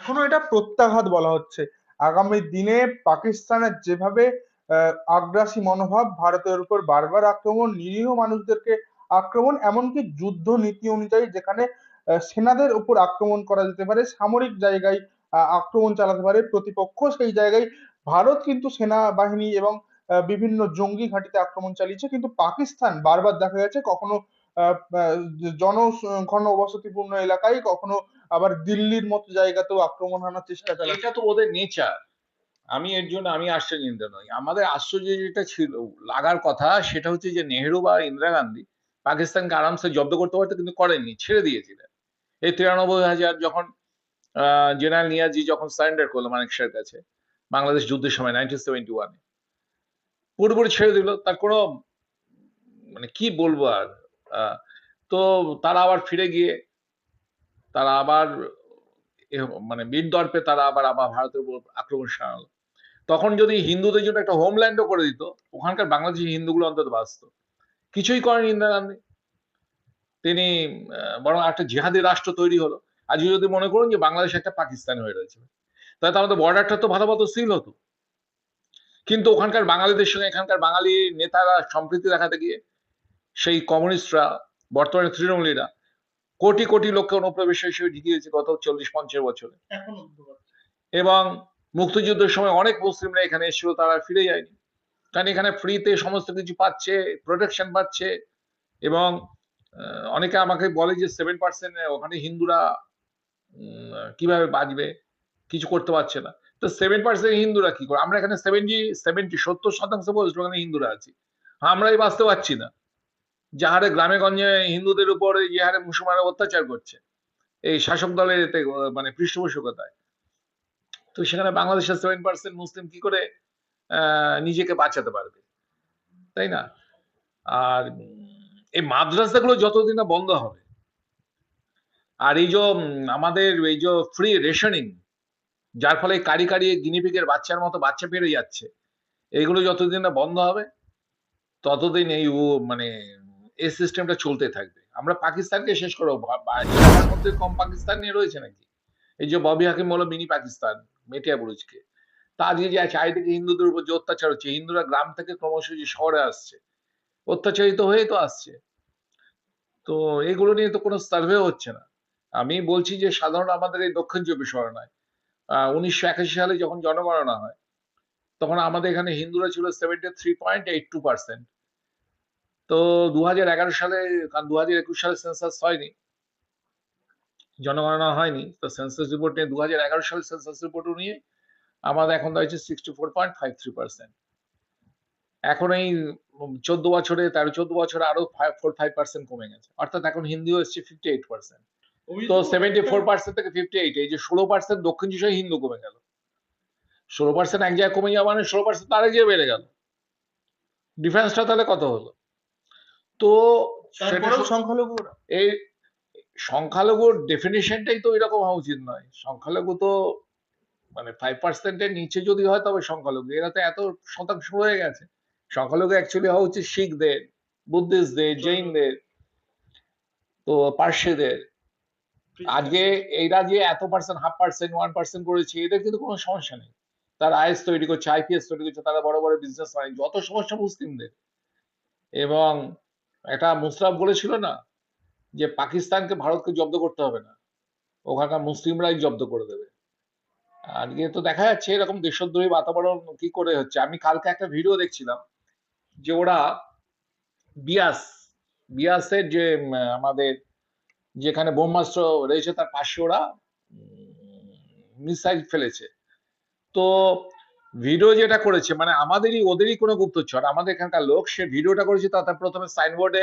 এখনও এটা প্রত্যাঘাত বলা হচ্ছে। আগামী দিনে পাকিস্তানের যেভাবে আগ্রাসী মনোভাব, ভারতের উপর বারবার আক্রমণ, নিরীহ মানুষদেরকে আক্রমণ, এমনকি যুদ্ধ নীতি অনুযায়ী যেখানে সেনাদের উপর আক্রমণ করা যেতে পারে, সামরিক জায়গায় আক্রমণ চালাতে পারে প্রতিপক্ষ, সেই জায়গায় ভারত কিন্তু সেনাবাহিনী এবং বিভিন্ন জঙ্গি ঘাঁটিতে আক্রমণ চালিয়েছে। কিন্তু পাকিস্তান বারবার দেখা গেছে কখনো জনঘন বসতিপূর্ণ এলাকায় কখনো আবার দিল্লির মতো জায়গাতেও আক্রমণ হানার চেষ্টা চালাচ্ছে। এটা তো ওদের নেচার আমি এর জন্য, আমি আশ্চর্যজনিত নই। আমাদের আশ্চর্য যেটা ছিল, লাগার কথা সেটা হচ্ছে যে নেহেরু বা ইন্দিরা গান্ধী পাকিস্তানকে আরামসে জব্দ করতে পারতো, কিন্তু করেননি, ছেড়ে দিয়েছিলেন। এই তিরানব্বই হাজার যখন জেনারেল নিয়াজি যখন সারেন্ডার করল মানেক শাহের কাছে, বাংলাদেশ যুদ্ধের সময় নাইনটিন সেভেন্টি ওয়ানে পুরোপুরি ছেড়ে দিল, তার কোনো মানে কি বলব আর তো তারা আবার ফিরে গিয়ে তারা আবার মানে বীর দর্পে তারা আবার আবার ভারতের উপর আক্রমণ সারালো। তখন যদি হিন্দুদের জন্য একটা হোমল্যান্ডও করে দিত, ওখানকার বাংলাদেশি হিন্দুগুলো অন্তত বাঁচত। কিছুই করেন ইন্দিরা গান্ধী। তিনি বরং একটা জিহাদি রাষ্ট্র তৈরি হলো। আজকে যদি মনে করুন যে বাংলাদেশ একটা পাকিস্তান হয়ে রয়েছে, তাহলে আমাদের বর্ডারটা তো ভালো মতো সিল হতো। কিন্তু ওখানকার বাঙালিদের সঙ্গে, এখানকার বাঙালি নেতারা সম্প্রীতি দেখাতে গিয়ে, সেই কমিউনিস্টরা, বর্তমানে তৃণমূলীরা কোটি কোটি লোককে অনুপ্রবেশ হিসেবে ঢুকিয়েছে গত চল্লিশ পঞ্চাশ বছরে। এবং মুক্তিযুদ্ধের সময় অনেক মুসলিমরা এখানে এসেছিল তারা ফিরে যায়নি। কারণ এখানে ফ্রিতে সমস্ত কিছু পাচ্ছে প্রোটেকশন পাচ্ছে এবং অনেকে আমাকে বলে যে সেভেন পার্সেন্ট ওখানে হিন্দুরা কীভাবে বাঁচবে? কিছু করতে পারছে না। তো সেভেন পার্সেন্ট হিন্দুরা কি করে? আমরা এখানে সেভেন্টি সেভেন্টি সত্তর শতাংশ বলছি ওখানে হিন্দুরা আছি। আমরাই বাঁচতে পারছি না। যে হারে গ্রামে গঞ্জে হিন্দুদের উপর যে হারে অত্যাচার করছে। এই শাসক দলের এতে মানে পৃষ্ঠপোষকতায়। তো সেখানে বাংলাদেশের সেভেন পার্সেন্ট মুসলিম কি করে নিজেকে বাঁচাতে পারবে? তাই না? আর এই মাদ্রাসাগুলো যতদিন না বন্ধ হবে, আর এই যে আমাদের এই যে ফ্রি রেশনিং যার ফলে কারি কারি গিনিপিগের বাচ্চার মতো বাচ্চা বেড়ে যাচ্ছে, এগুলো যতদিন না বন্ধ হবে, ততদিন এই মানে এই সিস্টেমটা চলতে থাকবে। আমরা পাকিস্তানকে শেষ করব। ভা- মধ্যে কম পাকিস্তান নিয়ে রয়েছে নাকি? এই যে ববি হাকিম বলো, মিনি পাকিস্তান, মেটিয়া বুরুজকে। তা আজকে যে চারিদিকে হিন্দুদের উপর যে অত্যাচার হচ্ছে, হিন্দুরা গ্রাম থেকে ক্রমশ যে শহরে আসছে, অত্যাচারিত হয়ে তো আসছে। তো এগুলো নিয়ে তো কোনো সার্ভে হচ্ছে না। আমি বলছি যে সাধারণ আমাদের এই দক্ষিণ চব্বিশ পরগনায় উনিশশো একাশি সালে যখন জনগণনা হয়, তখন আমাদের এখানে হিন্দুরা ছিল seventy three point eight two percent তো দু হাজার এগারো সালে কারণ দু হাজার একুশ সালে সেন্সাস হয়নি জনগণনা হয়নি তো সেন্সাস রিপোর্ট নিয়ে দু হাজার এগারো সালে সেন্সাস রিপোর্ট নিয়ে আমাদের এখন দাঁড়িয়েছে sixty four point five three percent এখন এই চোদ্দ বছরে তেরো চোদ্দ বছরে আরও ফোর ফাইভ পার্সেন্ট কমে গেছে। অর্থাৎ এখন হিন্দিও এসছে ফিফটি এইট পার্সেন্ট তো সেভেন্টি ফোর পার্সেন্ট থেকে ফিফটি এইট এই যে ষোলো পার্সেন্ট দক্ষিণ দিশায় হিন্দু কমে গেল। ষোলো পার্সেন্ট এক জায়গায় কমে যাওয়া মানে ষোলো পার্সেন্ট আরেক জায়গায় বেড়ে গেল। ডিফারেন্সটা তাহলে কত হলো? তো এই সংখ্যালঘুর ডেফিনেশনটাই তো এরকম হওয়া উচিত নয়। সংখ্যালঘু তো মানে ফাইভ পার্সেন্টের নিচে যদি হয় তবে সংখ্যালঘু। এরা তো এত শতাংশ হয়ে গেছে। সংখ্যালঘু অ্যাকচুয়ালি হওয়া উচিত শিখদের বুদ্ধিস্টদের জৈনদের তো পার্সিদের। আজকে এইরা যে এত percent half percent one percent করেছে এদের কিন্তু কোনো সমস্যা নেই। তারা আইএস তৈরি করছে আইপিএস তৈরি করছে তারা বড় বড় বিজনেস মানে যত সমস্যা মুসলিমদের। এবং একটা মুসরাফ বলেছিল না যে পাকিস্তানকে ভারতকে জব্দ করতে হবে না। ওখানকার মুসলিমরাই জব্দ করে দেবে। আজকে তো দেখা যাচ্ছে এরকম দেশদ্রোহী বাতাবরণ কি করে হচ্ছে? আমি কালকে একটা ভিডিও দেখছিলাম যে ওরা বিয়াস, বিয়াসের যে আমাদের যেখানে ব্রহ্মাস্ত্র রয়েছে তার পাশে ওরা মিসাইল ফেলেছে। তো ভিডিও যেটা করেছে মানে আমাদেরই ওদেরই কোনো গুপ্তচর আমাদের এখানকার লোক সে ভিডিওটা করেছে তাতে প্রথমে সাইনবোর্ডে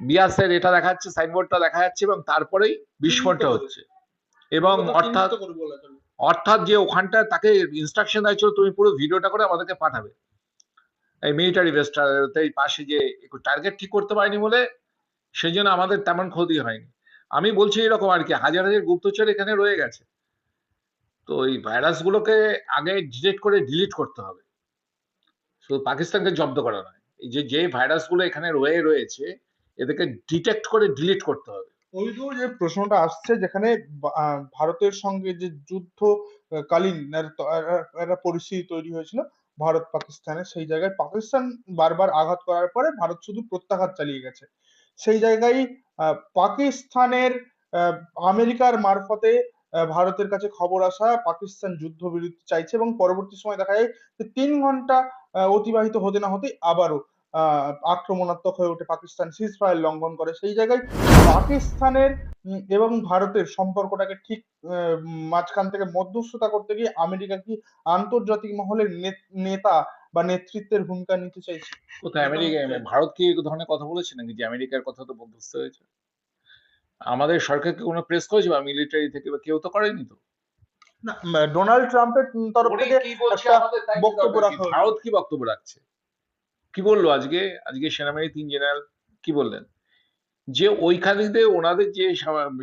বিয়াসের এটা দেখা যাচ্ছে সাইনবোর্ডটা দেখা যাচ্ছে এবং তারপরেই বিস্ফোরণটা হচ্ছে। এবং অর্থাৎ অর্থাৎ যে ওখানটা তাকে ইনস্ট্রাকশন দেওয়া ছিল তুমি পুরো ভিডিওটা করে আমাদেরকে পাঠাবে। এই মিলিটারি বেসটা এই পাশে যে একটু টার্গেট ঠিক করতে পারেনি বলে সেই জন্য আমাদের তেমন ক্ষতি হয়নি। আমি বলছি এরকম আর কি হাজার হাজার গুপ্তচর এখানে রয়ে গেছে। তো এই ভাইরাসগুলোকে আগে ডিটেক্ট করে ডিলিট করতে হবে। শুধু পাকিস্তানকে জব্দ করা নয়, এই যে যে ভাইরাসগুলো এখানে রয়ে রয়েছে, এদেরকে ডিটেক্ট করে ডিলিট করতে হবে। ওইগুলো যে প্রশ্নটা আসছে, যেখানে ভারতের সঙ্গে যে যুদ্ধ কালীন একটা পরিস্থিতি তৈরি হয়েছিল, ভারত পাকিস্তানের, সেই জায়গায় পাকিস্তান বারবার আঘাত করার পরে ভারত শুধু প্রত্যাঘাত চালিয়ে গেছে। সেই জায়গায় পাকিস্তানের আমেরিকার মারফতে ভারতের কাছে খবর আসা পাকিস্তান যুদ্ধবিরতি চাইছে এবং পরবর্তী সময় দেখা যায় যে তিন ঘণ্টা অতিবাহিত হতে না হতেই আবারও আক্রমণাত্মক হয়ে ওঠে পাকিস্তান সিজ ফায়ার লঙ্ঘন করে। সেই জায়গায় পাকিস্তানের এবং ভারতের সম্পর্কটাকে ঠিক মাঝখান থেকে মধ্যস্থতা করতে গিয়ে আমেরিকা কি আন্তর্জাতিক মহলের নেতা বা নেতৃত্বের ভূমিকা নিতে চাইছে? কোথায়? আমেরিকা ভারত কি ধরনের কথা বলেছে নাকি? যে আমেরিকার কথা তো মধ্যস্থ হয়েছে। আমাদের সরকারকে কোনো প্রেস করেছে বা মিলিটারি থেকে বা কেউ তো করেনি তো? ডোনাল্ড ট্রাম্পের তরফ থেকে বক্তব্য রাখা ভারত কি বক্তব্য রাখছে? কি বলল আজকে? আজকে সেনাবাহিনী তিন জেনারেল কি বললেন? যে ওইখানে ওনাদের যে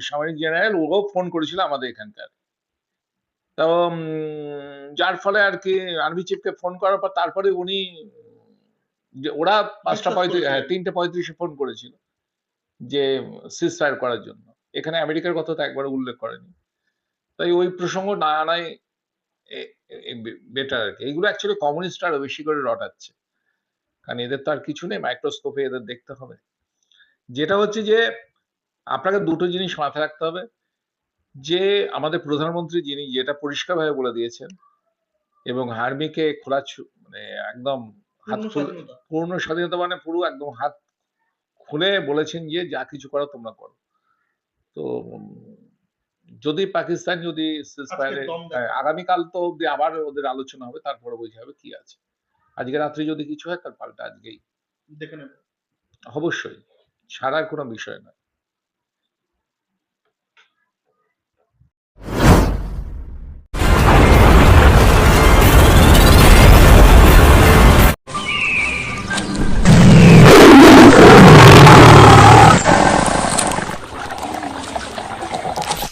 সামরিক জেনারেল ওরাও ফোন করেছিল আমাদের এখানকার। তো যার ফলে আর কি আর্মি চিফকে ফোন করার পর তারপরে উনি ওরা পাঁচটা পঁয়ত্রিশ হ্যাঁ তিনটে পঁয়ত্রিশে ফোন করেছিল। যে সিজ ফায়ার করার জন্য। এখানে আমেরিকার কথা তো একবার উল্লেখ করেনি। তাই ওই প্রসঙ্গ না আনাই বেটার আর কি। এইগুলো অ্যাকচুয়ালি কমিউনিস্ট আরও বেশি করে রটাচ্ছে কারণ এদের তো আর কিছু নেই মাইক্রোস্কোপে এদের দেখতে হবে। যেটা হচ্ছে যে আপনাকে দুটো জিনিস মাথায় রাখতে হবে। যে আমাদের প্রধানমন্ত্রী যিনি যেটা পরিষ্কারভাবে বলে দিয়েছেন এবং আর্মিকে খোলা মানে একদম হাত পূর্ণ স্বাধীনতা মানে পুরো একদম হাত খুলে বলেছেন যে যা কিছু করো তোমরা করো। তো যদি পাকিস্তান যদি। হ্যাঁ, আগামীকাল তো অব্দি আবার ওদের আলোচনা হবে তারপরে বোঝা হবে কি আছে। আজকে রাত্রি যদি কিছু হয় তার পাল্টা আজকেই। দেখে নেব। অবশ্যই ছাড়ার কোনো বিষয় না